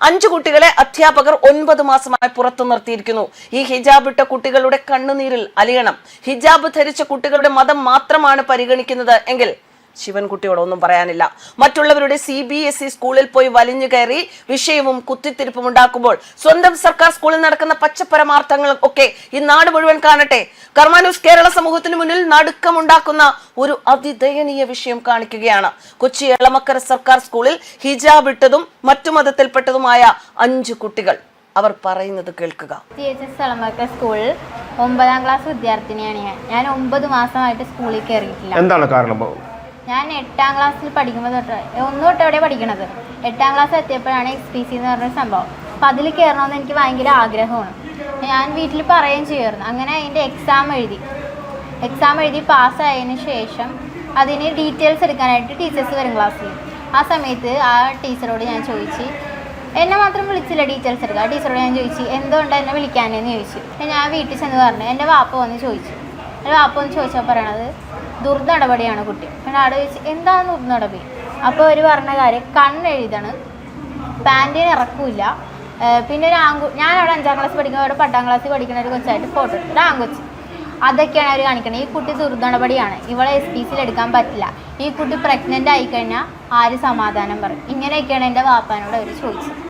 അഞ്ചു കുട്ടികളെ അധ്യാപകർ ഒൻപത് മാസമായി പുറത്തു നിർത്തിയിരിക്കുന്നു. ഈ ഹിജാബ് ഇട്ട കുട്ടികളുടെ കണ്ണുനീരിൽ അലിയണം. ഹിജാബ് ധരിച്ച കുട്ടികളുടെ മതം മാത്രമാണ് പരിഗണിക്കുന്നത്. എങ്കിൽ ശിവൻകുട്ടിയോട് ഒന്നും പറയാനില്ല. മറ്റുള്ളവരുടെ സി ബി എസ് ഇ സ്കൂളിൽ പോയി വലിഞ്ഞു കയറി വിഷയവും കുത്തിത്തിരിപ്പും ഉണ്ടാക്കുമ്പോൾ സ്വന്തം സർക്കാർ സ്കൂളിൽ നടക്കുന്ന പച്ചപരമാർത്ഥങ്ങൾ ഒക്കെ ഈ നാട് മുഴുവൻ കാണട്ടെ. കർമാനൂസ് കേരള സമൂഹത്തിന് മുന്നിൽ നടുക്കമുണ്ടാക്കുന്ന ഒരു അതിദയനീയ വിഷയം കാണിക്കുകയാണ്. കൊച്ചി എളമക്കര സർക്കാർ സ്കൂളിൽ ഹിജാബ് ഇട്ടതും മറ്റു മതത്തിൽപ്പെട്ടതുമായ അഞ്ചു കുട്ടികൾ. അവർ പറയുന്നത് കേൾക്കുക. ടി എച്ച് എസ് എളമക്ക സ്കൂളിൽ ഒമ്പതാം ക്ലാസ് വിദ്യാർത്ഥിനിയാണ് ഞാൻ. ഞാൻ ഒമ്പത് മാസമായിട്ട് സ്കൂളിൽ കയറിയിട്ടില്ല. എന്താണ് കാരണം? ഞാൻ എട്ടാം ക്ലാസ്സിൽ പഠിക്കുമ്പോൾ തൊട്ട് ഒന്ന് തൊട്ട് എവിടെ പഠിക്കണത്? എട്ടാം ക്ലാസ് എത്തിയപ്പോഴാണ് എക്സ് പി സി എന്ന് പറഞ്ഞ സംഭവം. അപ്പോൾ അതിൽ കയറണമെന്ന് എനിക്ക് ഭയങ്കര ആഗ്രഹമാണ്. ഞാൻ വീട്ടിൽ പറയുകയും ചെയ്യുമായിരുന്നു അങ്ങനെ അതിന്റെ എക്സാം എഴുതി. എക്സാം എഴുതി പാസ്സായതിന് ശേഷം അതിന് ഡീറ്റെയിൽസ് എടുക്കാനായിട്ട് ടീച്ചേഴ്സ് വരും ക്ലാസ്സിൽ ആ സമയത്ത് ആ ടീച്ചറോട് ഞാൻ ചോദിച്ചു എന്നെ മാത്രം വിളിച്ചില്ല ഡീറ്റെയിൽസ് എടുക്കുക ആ ടീച്ചറോട് ഞാൻ ചോദിച്ചു എന്തുകൊണ്ട് എന്നെ വിളിക്കാനെന്ന് ചോദിച്ചു? ഞാൻ വീട്ടിൽ ചെന്ന് പറഞ്ഞു എന്റെ വാപ്പ വന്ന് ചോദിച്ചു. എന്റെ വാപ്പ വന്ന് ചോദിച്ചാൽ പറയണത് ദുർനടപടിയാണ് കുട്ടി. പിന്നെ അവിടെ ചോദിച്ചു എന്താണ് ദുർനടപടി? അപ്പോൾ അവർ പറഞ്ഞ കാര്യം കണ്ണെഴുതാണ് പാന്റിന് ഇറക്കൂല പിന്നെ ഒരു ആങ്കു ഞാൻ അവിടെ അഞ്ചാം ക്ലാസ് പഠിക്കുന്ന അവിടെ പത്താം ക്ലാസ് പഠിക്കുന്ന ഒരു കൊച്ചായിട്ട് ഫോട്ടോ എടുത്തു. ഒരു ആങ്കൊച്ച് അതൊക്കെയാണ് അവർ കാണിക്കുന്നത് ഈ കുട്ടി ദുർനടപടിയാണ്. ഇവളെ എസ് പി സിയിൽ എടുക്കാൻ പറ്റില്ല. ഈ കുട്ടി പ്രഗ്നന്റ് ആയിക്കഴിഞ്ഞാൽ ആര് സമാധാനം പറയും? ഇങ്ങനെയൊക്കെയാണ് എന്റെ വാപ്പാനോട് അവർ ചോദിച്ചത്.